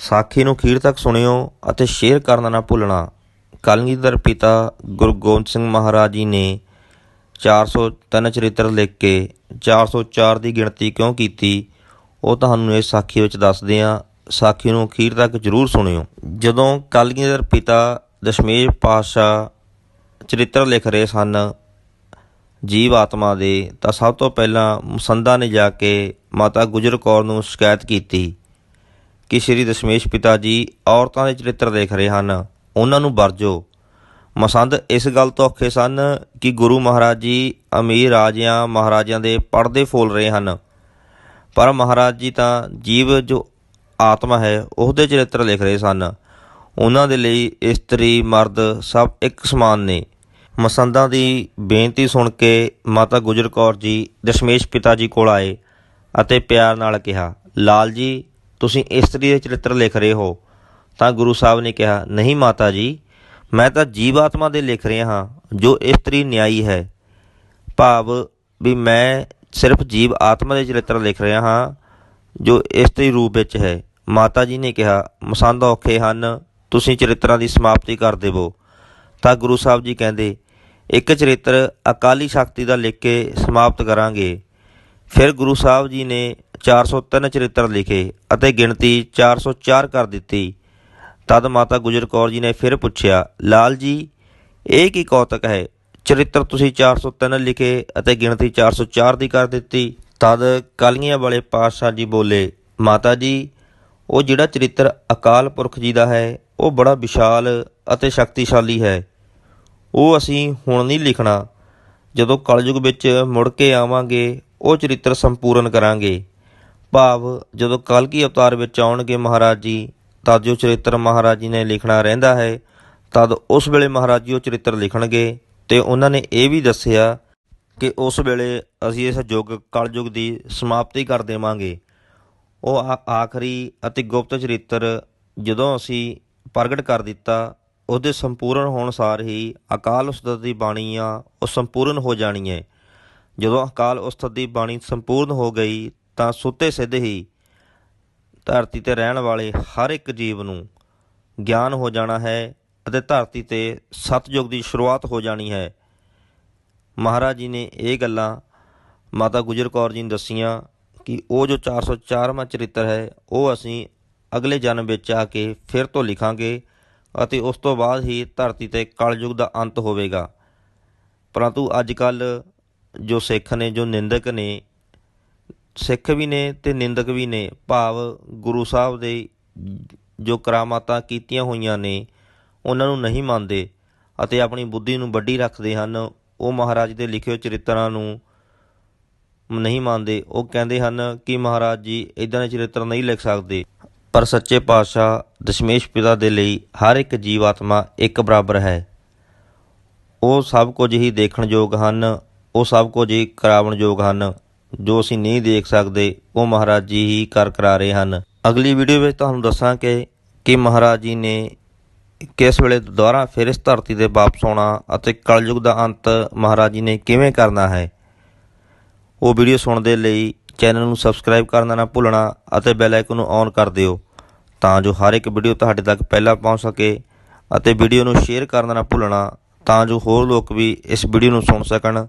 ਸਾਖੀ ਨੂੰ ਅਖੀਰ ਤੱਕ ਸੁਣਿਓ ਅਤੇ ਸ਼ੇਅਰ ਕਰਨਾ ਨਾ ਭੁੱਲਣਾ। ਕਲਗੀਧਰ ਪਿਤਾ ਗੁਰੂ ਗੋਬਿੰਦ ਸਿੰਘ ਮਹਾਰਾਜ ਜੀ ਨੇ 403 ਚਰਿੱਤਰ ਲਿਖ ਕੇ 404 ਦੀ ਗਿਣਤੀ ਕਿਉਂ ਕੀਤੀ, ਉਹ ਤੁਹਾਨੂੰ ਇਸ ਸਾਖੀ ਵਿੱਚ ਦੱਸਦੇ ਹਾਂ। ਸਾਖੀ ਨੂੰ ਅਖੀਰ ਤੱਕ ਜ਼ਰੂਰ ਸੁਣਿਓ। ਜਦੋਂ ਕਲਗੀਧਰ ਪਿਤਾ ਦਸ਼ਮੇਸ਼ ਪਾਤਸ਼ਾਹ ਚਰਿੱਤਰ ਲਿਖ ਰਹੇ ਸਨ, ਜੀਵ ਆਤਮਾ ਦੇ, ਤਾਂ ਸਭ ਤੋਂ ਪਹਿਲਾਂ ਮੁਸੰਦਾ ਨੇ ਜਾ ਕੇ ਮਾਤਾ ਗੁਜਰ ਕੌਰ ਨੂੰ ਸ਼ਿਕਾਇਤ ਕੀਤੀ। ਕਿ ਸ਼੍ਰੀ ਦਸ਼ਮੇਸ਼ ਪਿਤਾ ਜੀ ਔਰਤਾਂ ਦੇ ਚਰਿੱਤਰ ਦੇਖ ਰਹੇ ਹਨ। ਉਹਨਾਂ ਨੂੰ ਵਰਜੋ। ਮਸੰਦ ਇਸ ਗੱਲ ਤੋਂ ਔਖੇ ਸਨ ਕਿ ਗੁਰੂ ਮਹਾਰਾਜ ਜੀ ਅਮੀਰ ਰਾਜਿਆਂ, ਮਹਾਰਾਜਿਆਂ ਦੇ ਪਰਦੇ ਫੋਲ ਰਹੇ ਹਨ। ਪਰ ਮਹਾਰਾਜ ਜੀ ਤਾਂ ਜੀਵ ਜੋ ਆਤਮਾ ਹੈ, ਉਹਦੇ ਚਰਿੱਤਰ ਲਿਖ ਰਹੇ ਸਨ। ਉਹਨਾਂ ਦੇ ਲਈ ਇਸਤਰੀ, ਮਰਦ ਸਭ ਇੱਕ ਸਮਾਨ ਨੇ। ਮਸੰਦਾਂ ਦੀ ਬੇਨਤੀ ਸੁਣ ਕੇ ਮਾਤਾ ਗੁਜਰ ਕੌਰ ਜੀ ਦਸ਼ਮੇਸ਼ ਪਿਤਾ ਜੀ ਕੋਲ ਆਏ ਅਤੇ ਪਿਆਰ ਨਾਲ ਕਿਹਾ, ਲਾਲ ਜੀ ਤੁਸੀਂ ਇਸਤਰੀ ਦੇ ਚਰਿੱਤਰ ਲਿਖ ਰਹੇ ਹੋ। ਤਾਂ ਗੁਰੂ ਸਾਹਿਬ ਨੇ ਕਿਹਾ, ਨਹੀਂ ਮਾਤਾ ਜੀ, ਮੈਂ ਤਾਂ ਜੀਵਾਤਮਾ ਦੇ ਲਿਖ ਰਿਹਾ ਹਾਂ, ਜੋ ਇਸਤਰੀ ਨਿਆਈ ਹੈ। ਭਾਵ ਵੀ ਮੈਂ ਸਿਰਫ ਜੀਵ ਆਤਮਾ ਦੇ ਚਰਿੱਤਰ ਲਿਖ ਰਿਹਾ ਹਾਂ, ਜੋ ਇਸਤਰੀ ਰੂਪ ਵਿੱਚ ਹੈ। ਮਾਤਾ ਜੀ ਨੇ ਕਿਹਾ, ਮਸੰਦ ਔਖੇ ਹਨ, ਤੁਸੀਂ ਚਰਿੱਤਰਾਂ ਦੀ ਸਮਾਪਤੀ ਕਰ ਦੇਵੋ। ਤਾਂ ਗੁਰੂ ਸਾਹਿਬ ਜੀ ਕਹਿੰਦੇ, ਇੱਕ ਚਰਿੱਤਰ ਅਕਾਲੀ ਸ਼ਕਤੀ ਦਾ ਲਿਖ ਕੇ ਸਮਾਪਤ ਕਰਾਂਗੇ। ਫਿਰ ਗੁਰੂ ਸਾਹਿਬ ਜੀ ਨੇ 403 ਚਰਿੱਤਰ ਲਿਖੇ ਅਤੇ ਗਿਣਤੀ 404 ਕਰ ਦਿੱਤੀ। ਤਦ ਮਾਤਾ ਗੁਜਰ ਕੌਰ ਜੀ ਨੇ ਫਿਰ ਪੁੱਛਿਆ, ਲਾਲ ਜੀ, ਇਹ ਕੀ ਕੌਤਕ ਹੈ? ਚਰਿੱਤਰ ਤੁਸੀਂ 403 ਲਿਖੇ ਅਤੇ ਗਿਣਤੀ 404 ਦੀ ਕਰ ਦਿੱਤੀ। ਤਦ ਕਲਗੀਆਂ ਵਾਲੇ ਪਾਤਸ਼ਾਹ ਜੀ ਬੋਲੇ, ਮਾਤਾ ਜੀ, ਉਹ ਜਿਹੜਾ ਚਰਿੱਤਰ ਅਕਾਲ ਪੁਰਖ ਜੀ ਦਾ ਹੈ, ਉਹ ਬੜਾ ਵਿਸ਼ਾਲ ਅਤੇ ਸ਼ਕਤੀਸ਼ਾਲੀ ਹੈ। ਉਹ ਅਸੀਂ ਹੁਣ ਨਹੀਂ ਲਿਖਣਾ। ਜਦੋਂ ਕਲਯੁਗ ਵਿੱਚ ਮੁੜ ਕੇ ਆਵਾਂਗੇ, ਉਹ ਚਰਿੱਤਰ ਸੰਪੂਰਨ ਕਰਾਂਗੇ। ਭਾਵ ਜਦੋਂ ਕਲਕੀ ਅਵਤਾਰ ਵਿੱਚ ਆਉਣਗੇ ਮਹਾਰਾਜ ਜੀ, ਤਦ ਜੋ ਚਰਿੱਤਰ ਮਹਾਰਾਜ ਜੀ ਨੇ ਲਿਖਣਾ ਰਹਿੰਦਾ ਹੈ, ਤਦ ਉਸ ਵੇਲੇ ਮਹਾਰਾਜ ਜੀ ਉਹ ਚਰਿੱਤਰ ਲਿਖਣਗੇ। ਤੇ ਉਹਨਾਂ ਨੇ ਇਹ ਵੀ ਦੱਸਿਆ ਕਿ ਉਸ ਵੇਲੇ ਅਸੀਂ ਇਸ ਯੁੱਗ, ਕਲਯੁਗ ਦੀ ਸਮਾਪਤੀ ਕਰ ਦੇਵਾਂਗੇ। ਉਹ ਆਖਰੀ ਅਤੇ ਗੁਪਤ ਚਰਿੱਤਰ ਜਦੋਂ ਅਸੀਂ ਪ੍ਰਗਟ ਕਰ ਦਿੱਤਾ, ਉਹਦੇ ਸੰਪੂਰਨ ਹੋਣ ਸਾਰ ਹੀ ਅਕਾਲ ਉਸਤਤ ਦੀ ਬਾਣੀ ਆ ਉਹ ਸੰਪੂਰਨ ਹੋ ਜਾਣੀ ਹੈ ਜਦੋਂ ਅਕਾਲ ਉਸਤਤ ਦੀ ਬਾਣੀ ਸੰਪੂਰਨ ਹੋ ਗਈ ਤਾਂ ਸੁੱਤੇ ਸਿੱਧ ਹੀ ਧਰਤੀ ਤੇ ਰਹਿਣ ਵਾਲੇ ਹਰ ਇੱਕ ਜੀਵ ਨੂੰ ਗਿਆਨ ਹੋ ਜਾਣਾ ਹੈ ਅਤੇ ਧਰਤੀ ਤੇ ਸਤਜੁਗ ਦੀ ਸ਼ੁਰੂਆਤ ਹੋ ਜਾਣੀ ਹੈ। ਮਹਾਰਾਜ ਜੀ ਨੇ ਇਹ ਗੱਲਾਂ ਮਾਤਾ ਗੁਜਰ ਕੌਰ ਜੀ ਨੂੰ ਦੱਸੀਆਂ ਕਿ ਉਹ ਜੋ 404ਵਾਂ ਚਰਿੱਤਰ ਹੈ, ਉਹ ਅਸੀਂ ਅਗਲੇ ਜਨਮ ਵਿੱਚ ਆ ਕੇ ਫਿਰ ਤੋਂ ਲਿਖਾਂਗੇ ਅਤੇ ਉਸ ਤੋਂ ਬਾਅਦ ਹੀ ਧਰਤੀ ਤੇ ਕਲਯੁਗ ਦਾ ਅੰਤ ਹੋਵੇਗਾ। ਪਰੰਤੂ ਅੱਜ ਕੱਲ ਜੋ ਸਿੱਖ ਨੇ, ਜੋ ਨਿੰਦਕ ਨੇ ਸਿੱਖ ਵੀ ਨੇ ਤੇ ਨਿੰਦਕ ਵੀ ਨੇ, ਭਾਵ ਗੁਰੂ ਸਾਹਿਬ ਦੇ ਜੋ ਕਰਾਮਾਤਾਂ ਕੀਤੀਆਂ ਹੋਈਆਂ ਨੇ, ਉਹਨਾਂ ਨੂੰ ਨਹੀਂ ਮੰਨਦੇ ਅਤੇ ਆਪਣੀ ਬੁੱਧੀ ਨੂੰ ਵੱਡੀ ਰੱਖਦੇ ਹਨ। ਉਹ ਮਹਾਰਾਜ ਦੇ ਲਿਖੇ ਹੋਏ ਚਰਿੱਤਰਾਂ ਨੂੰ ਨਹੀਂ ਮੰਨਦੇ। ਉਹ ਕਹਿੰਦੇ ਹਨ ਕਿ ਮਹਾਰਾਜ ਜੀ ਇਦਾਂ ਦੇ ਚਰਿੱਤਰ ਨਹੀਂ ਲਿਖ ਸਕਦੇ। ਪਰ ਸੱਚੇ ਪਾਤਸ਼ਾਹ ਦਸ਼ਮੇਸ਼ ਪਿਤਾ ਦੇ ਲਈ ਹਰ ਇੱਕ ਜੀਵਾਤਮਾ ਇੱਕ ਬਰਾਬਰ ਹੈ। ਉਹ ਸਭ ਕੁਝ ਹੀ ਦੇਖਣਯੋਗ ਹਨ, ਉਹ ਸਭ ਕੁਝ ਹੀ ਕਰਾਵਣਯੋਗ ਹਨ। ਜੋ ਅਸੀਂ ਨਹੀਂ ਦੇਖ ਸਕਦੇ, ਉਹ ਮਹਾਰਾਜ ਜੀ ਹੀ ਕਰ ਕਰਾ ਰਹੇ ਹਨ। ਅਗਲੀ ਵੀਡੀਓ ਵਿੱਚ ਤੁਹਾਨੂੰ ਦੱਸਾਂ ਕਿ ਕਿ ਮਹਾਰਾਜ ਜੀ ਨੇ ਕਿਸ ਵੇਲੇ ਦੁਬਾਰਾ ਫਿਰ ਇਸ ਧਰਤੀ ਤੇ ਵਾਪਸ ਆਉਣਾ ਅਤੇ ਕਲਯੁਗ ਦਾ ਅੰਤ ਮਹਾਰਾਜ ਜੀ ਨੇ ਕਿਵੇਂ ਕਰਨਾ ਹੈ। ਉਹ ਵੀਡੀਓ ਸੁਣਨ ਦੇ ਲਈ ਚੈਨਲ ਨੂੰ ਸਬਸਕ੍ਰਾਈਬ ਕਰਨਾ ਨਾ ਭੁੱਲਣਾ ਅਤੇ ਬੈਲ ਆਈਕਨ ਨੂੰ ਔਨ ਕਰ ਦਿਓ, ਤਾਂ ਜੋ ਹਰ ਇੱਕ ਵੀਡੀਓ ਤੁਹਾਡੇ ਤੱਕ ਪਹਿਲਾਂ ਪਹੁੰਚ ਸਕੇ ਅਤੇ ਵੀਡੀਓ ਨੂੰ ਸ਼ੇਅਰ ਕਰਨਾ ਨਾ ਭੁੱਲਣਾ, ਤਾਂ ਜੋ ਹੋਰ ਲੋਕ ਵੀ ਇਸ ਵੀਡੀਓ ਨੂੰ ਸੁਣ ਸਕਣ।